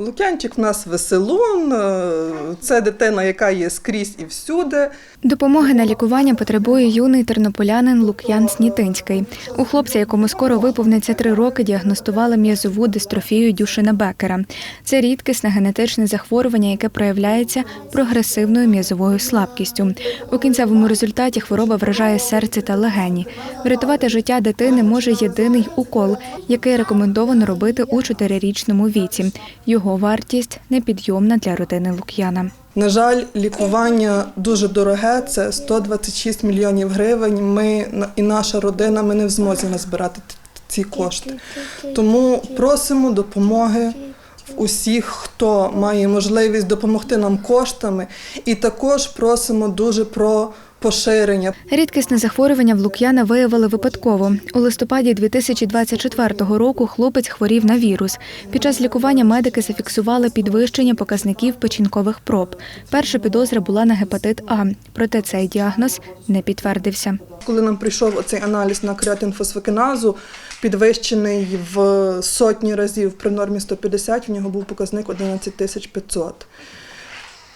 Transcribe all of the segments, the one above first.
Лук'янчик в нас веселун, е, це дитина, яка є скрізь і всюди. Допомоги на лікування потребує юний тернополянин Лук'ян Снітинський. У хлопця, якому скоро виповниться три роки, діагностували м'язову дистрофію Дюшина Бекера. Це рідкісне генетичне захворювання, яке проявляється прогресивною м'язовою слабкістю. У кінцевому результаті хвороба вражає серце та легені. Врятувати життя дитини може єдиний укол, який рекомендовано робити у чотирирічному віці. Його вартість непідйомна для родини Лук'яна. На жаль, лікування дуже дороге, це 126 мільйонів гривень. Ми і наша родина ми не в змозі назбирати ці кошти. Тому просимо допомоги усіх, хто має можливість допомогти нам коштами, і також просимо дуже про поширення. Рідкісне захворювання в Лук'яна виявили випадково. У листопаді 2024 року хлопець хворів на вірус. Під час лікування медики зафіксували підвищення показників печінкових проб. Перша підозра була на гепатит А, проте цей діагноз не підтвердився. Коли нам прийшов оцей аналіз на креатинфосфокіназу, підвищений в сотні разів при нормі 150, в нього був показник 11 тисяч 500.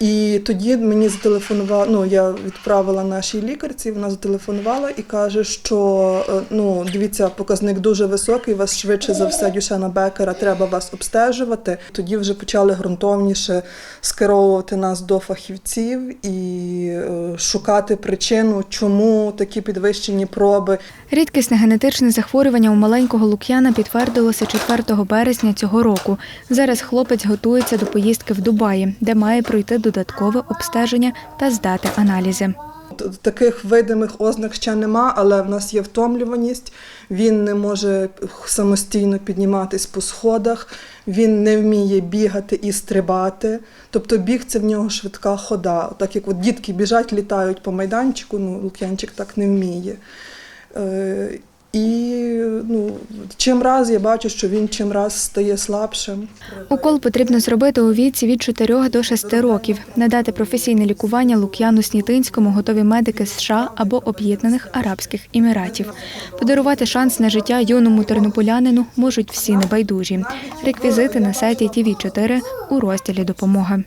І тоді мені зателефонувала, ну я відправила нашій лікарці, вона зателефонувала і каже, що е, ну дивіться, показник дуже високий, вас швидше за все Дюшена Бекера, треба вас обстежувати. Тоді вже почали ґрунтовніше скеровувати нас до фахівців і е, шукати причину, чому такі підвищені проби. Рідкісне генетичне захворювання у маленького Лук'яна підтвердилося 4 березня цього року. Зараз хлопець готується до поїздки в Дубаї, де має пройти додаткове обстеження та здати аналізи. Таких видимих ознак ще нема, але в нас є втомлюваність. Він не може самостійно підніматись по сходах, він не вміє бігати і стрибати. Тобто біг це в нього швидка хода. Так як от дітки біжать, літають по майданчику, ну Лук'янчик так не вміє. Е, і ну, чим раз я бачу, що він чим раз стає слабшим. Укол потрібно зробити у віці від 4 до 6 років. Надати професійне лікування Лук'яну Снітинському готові медики США або Об'єднаних Арабських Еміратів. Подарувати шанс на життя юному тернополянину можуть всі небайдужі. Реквізити на сайті ТВ 4 у розділі допомога.